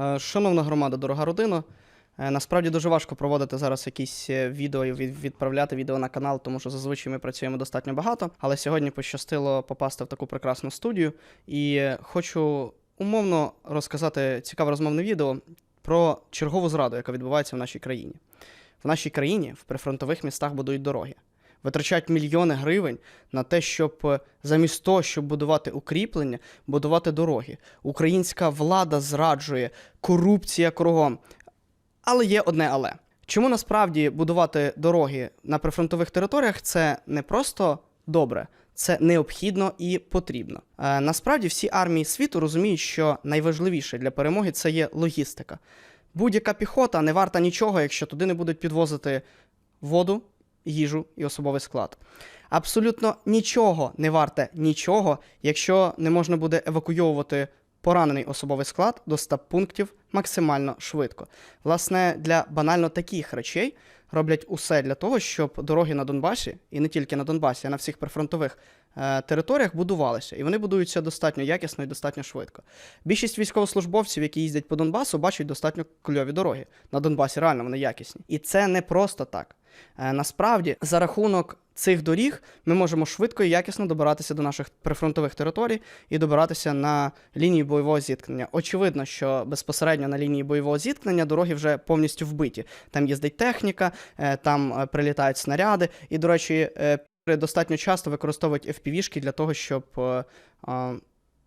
Е, Шановна громада, дорога родина. е, Насправді дуже важко проводити зараз якісь е, відео і відправляти відео на канал, тому що зазвичай ми працюємо достатньо багато. Але сьогодні пощастило попасти в таку прекрасну студію. І хочу умовно розказати цікаве розмовне відео про чергову зраду, яка відбувається в нашій країні. В нашій країні в прифронтових містах будують дороги. Витрачають мільйони гривень на те, щоб е, замість того, щоб будувати укріплення, будувати дороги. Українська влада зраджує, корупція кругом. Але є одне але. Чому насправді будувати дороги на прифронтових територіях це не просто добре, це необхідно і потрібно. Е, насправді всі армії світу розуміють, що найважливіше для перемоги це є логістика. Будь-яка піхота не варта нічого, якщо туди не будуть підвозити воду, їжу і особовий склад. Абсолютно нічого не варте нічого, якщо не можна буде евакуйовувати поранений особовий склад до 100 пунктів максимально швидко. Власне, для банально таких речей роблять усе для того, щоб дороги на Донбасі, і не тільки на Донбасі, а на всіх прифронтових е, територіях будувалися. І вони будуються достатньо якісно і достатньо швидко. Більшість військовослужбовців, які їздять по Донбасу, бачать достатньо кльові дороги. На Донбасі реально вони якісні. І це не просто так. Е, Насправді, за рахунок цих доріг ми можемо швидко і якісно добиратися до наших прифронтових територій і добиратися на лінії бойового зіткнення. Очевидно, що безпосередньо на лінії бойового зіткнення дороги вже повністю вбиті. Там їздить техніка, е, там е, прилітають снаряди. І, до речі, достатньо часто використовують FPV-шки для того, щоб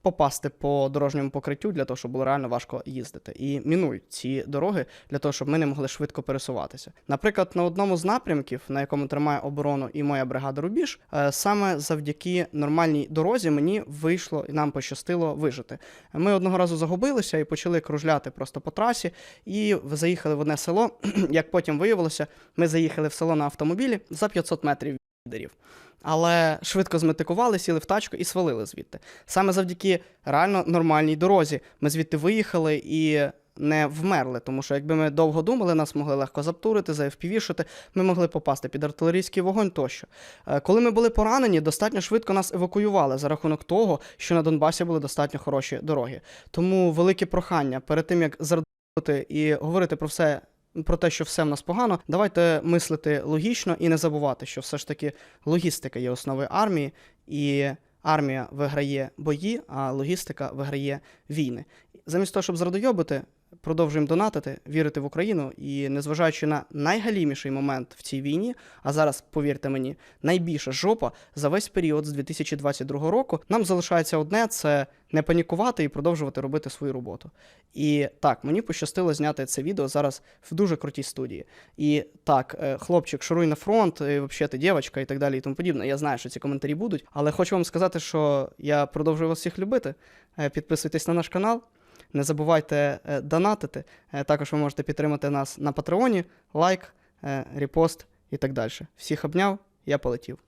попасти по дорожньому покриттю, для того, щоб було реально важко їздити. І мінують ці дороги для того, щоб ми не могли швидко пересуватися. Наприклад, на одному з напрямків, на якому тримає оборону і моя бригада Рубіж, е, саме завдяки нормальній дорозі мені вийшло і нам пощастило вижити. Ми одного разу загубилися і почали кружляти просто по трасі, і заїхали в одне село. Як потім виявилося, ми заїхали в село на автомобілі за 500 метрів лідерів. Але швидко зметикували, сіли в тачку і свалили звідти. Саме завдяки реально нормальній дорозі ми звідти виїхали і не вмерли, тому що якби ми довго думали, нас могли легко заптурити, заFPV-шити, ми могли попасти під артилерійський вогонь тощо. Е, Коли ми були поранені, достатньо швидко нас евакуювали за рахунок того, що на Донбасі були достатньо хороші дороги. Тому велике прохання перед тим як зрадити і говорити про все. Про те, що все в нас погано, давайте мислити логічно і не забувати, що все ж таки логістика є основою армії, і армія виграє бої, а логістика виграє війни. Замість того, щоб зрадойобити, продовжуємо донатити, вірити в Україну і, незважаючи на найгаліміший момент в цій війні, а зараз, повірте мені, найбільша жопа за весь період з 2022 року, нам залишається одне це не панікувати і продовжувати робити свою роботу. І так, мені пощастило зняти це відео зараз в дуже крутій студії. І так, е, хлопчик, шуруй на фронт, і взагалі ти дівчинка і так далі, і тому подібне. Я знаю, що ці коментарі будуть, але хочу вам сказати, що я продовжую вас всіх любити. Е, Підписуйтесь на наш канал. Не забувайте е, донатити. Е, Також ви можете підтримати нас на Патреоні, лайк, е, репост і так далі. Всіх обняв, я полетів.